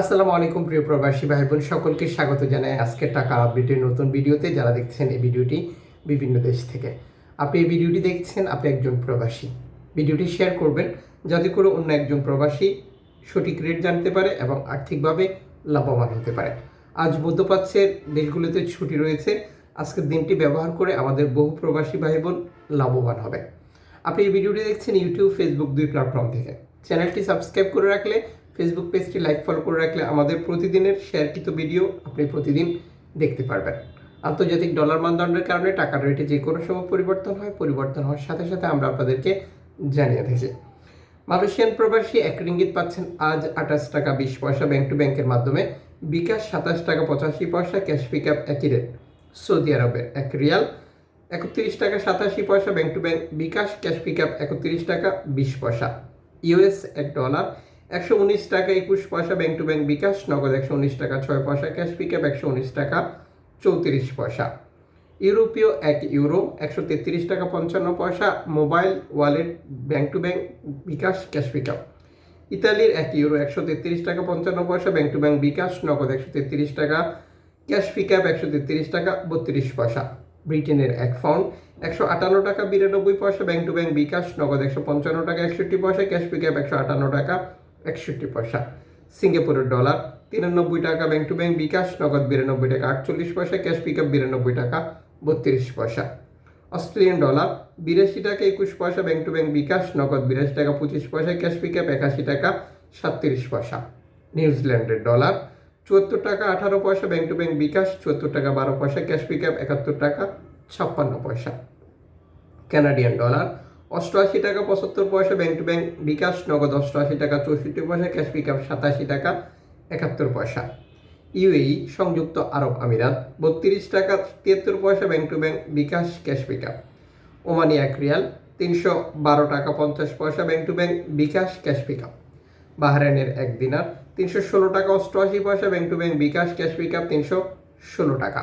আসসালামু আলাইকুম, প্রিয় প্রবাসী ভাই বোন সকলকে স্বাগত জানাই আজকের টাকা আপডেটের নতুন ভিডিওতে। যারা দেখছেন এই ভিডিওটি বিভিন্ন দেশ থেকে। আপনি এই ভিডিওটি দেখছেন, আপনি একজন প্রবাসী। ভিডিওটি শেয়ার করবেন যাতে করে অন্য একজন প্রবাসী সঠিক রেট জানতে পারে এবং আর্থিকভাবে লাভবান হতে পারে। আজ মধ্যপ্রাচ্যের দেশগুলোতে ছুটি রয়েছে। আজকের দিনটি ব্যবহার করে আমাদের বহু প্রবাসী ভাই বোন লাভবান হবে। আপনি এই ভিডিওটি দেখছেন ইউটিউব, ফেসবুক দুই প্ল্যাটফর্ম থেকে। চ্যানেলটি সাবস্ক্রাইব করে রাখলে ফেসবুক পেজটি লাইক ফলো করে রাখলে আমাদের প্রতিদিনের শেয়ারকৃত ভিডিও আপনি প্রতিদিন দেখতে পারবেন। আন্তর্জাতিক ডলার মানদণ্ডের কারণে টাকার রেটে যে কোনো সময় পরিবর্তন হয়, পরিবর্তন হওয়ার সাথে সাথে আমরা আপনাদেরকে জানিয়ে থাকি মালয়েশিয়ান প্রবাসী এক রিঙ্গিত পাচ্ছেন, আজ আঠাশ টাকা বিশ পয়সা ব্যাংক টু ব্যাংকের মাধ্যমে। বিকাশ সাতাশ টাকা পঁচাশি পয়সা ক্যাশ পিক আপ একই রেট সৌদি আরবের এক রিয়াল, একত্রিশ টাকা সাতাশি পয়সা bank to bank bKash cash pick up একত্রিশ টাকা বিশ পয়সা। ইউএস এক ডলার একশো উনিশ টাকা একুশ পয়সা ব্যাংক টু ব্যাংক বিকাশ, নগদ একশো উনিশ টাকা ছয় পয়সা ক্যাশ পিক আপ একশো উনিশ টাকা চৌত্রিশ পয়সা। ইউরোপীয় এক ইউরো, একশো তেত্রিশ টাকা পঞ্চান্ন পয়সা mobile wallet bank to bank bKash cash pick up ইতালির এক ইউরো, একশো তেত্রিশ টাকা পঞ্চান্ন পয়সা ব্যাংক টু ব্যাংক বিকাশ, নগদ একশো তেত্রিশ টাকা ক্যাশ পিক আপ একশো তেত্রিশ টাকা, বত্রিশ পয়সা। ব্রিটেনের এক পাউন্ড একশো আটান্ন টাকা বিরানব্বই পয়সা ব্যাংক টু ব্যাংক বিকাশ, নগদ একশো পঞ্চান্ন টাকা, একষট্টি পয়সা ক্যাশ পিক আপ একশো আটান্ন টাকা একষট্টি পয়সা। সিঙ্গাপুরের ডলার, তিরানব্বই টাকা ব্যাংক টু ব্যাংক বিকাশ, নগদ বিরানব্বই টাকা আটচল্লিশ পয়সা, ক্যাশ পিক আপ বিরানব্বই টাকা বত্রিশ পয়সা। অস্ট্রেলিয়ান ডলার, বিরাশি টাকা একুশ পয়সা, ব্যাংক টু ব্যাংক বিকাশ, নগদ বিরাশি টাকা পঁচিশ পয়সা, ক্যাশ পিক আপ একাশি টাকা সাতত্রিশ পয়সা। নিউজিল্যান্ডের ডলার, চুয়াত্তর টাকা আঠারো পয়সা, ব্যাংক টু ব্যাংক বিকাশ, চুয়াত্তর টাকা বারো পয়সা, ক্যাশ পিক আপ একাত্তর টাকা ছাপ্পান্ন পয়সা। কানাডিয়ান ডলার অষ্টআশি টাকা, পঁচাত্তর পয়সা ব্যাংক টু ব্যাংক বিকাশ, নগদ অষ্টআশি টাকা, চৌষট্টি পয়সা ক্যাশ পিক আপ সাতাশি টাকা, একাত্তর পয়সা। ইউএই, সংযুক্ত আরব আমিরাত, বত্রিশ টাকা, তিয়াত্তর পয়সা bank to bank bKash cash pick up Omani এক রিয়াল, তিনশো বারো টাকা, পঞ্চাশ পয়সা bank to bank bKash cash pick up বাহরাইনের এক দিনার, তিনশো ষোলো টাকা, অষ্টআশি পয়সা bank to bank bKash cash pick up তিনশো ষোলো টাকা।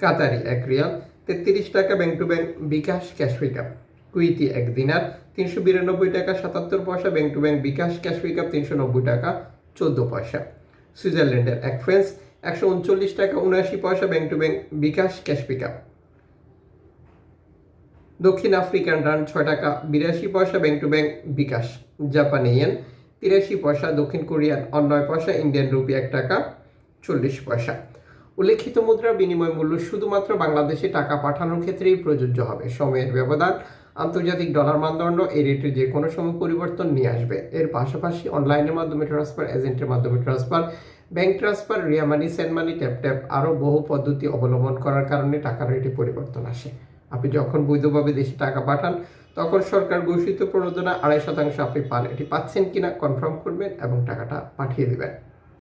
কাতারি এক রিয়াল, তেত্রিশ টাকা bank to bank bKash cash pick up Kuwaiti এক দিনার তিনশো বিরানব্বই টাকা, সাতাত্তর পয়সা, bank to bank bKash, cash pick up তিনশো নব্বই টাকা, চোদ্দ পয়সা। সুইজারল্যান্ডের এক ফ্রেন্স একশো উনচল্লিশ টাকা, উনআশি পয়সা, bank to bank bKash, cash pick up দক্ষিণ আফ্রিকান রান ছয় টাকা, বিরাশি পয়সা, ব্যাংক টু ব্যাংক বিকাশ। জাপানি ইয়েন, তিরাশি পয়সা, দক্ষিণ কোরিয়ান অন্যয় পয়সা, ইন্ডিয়ান রুপি এক টাকা, চল্লিশ পয়সা। উল্লেখিত মুদ্রার বিনিময় মূল্য শুধুমাত্র বাংলাদেশে টাকা পাঠানোর ক্ষেত্রেই প্রযোজ্য হবে। সময়ের ব্যবধান, আন্তর্জাতিক ডলার মানদণ্ড, এই রেটের যে কোনো সময় পরিবর্তন নিয়ে আসবে। এর পাশাপাশি অনলাইনের মাধ্যমে ট্রান্সফার এজেন্টের মাধ্যমে transfer bank transfer Ria money send money tap tap আরও বহু পদ্ধতি অবলম্বন করার কারণে টাকার রেটে পরিবর্তন আসে। আপনি যখন বৈধভাবে দেশে টাকা পাঠান, তখন সরকার ঘোষিত প্রণোদনা আড়াই শতাংশ আপনি পান। এটি পাচ্ছেন কিনা কনফার্ম করবেন এবং টাকাটা পাঠিয়ে দেবেন।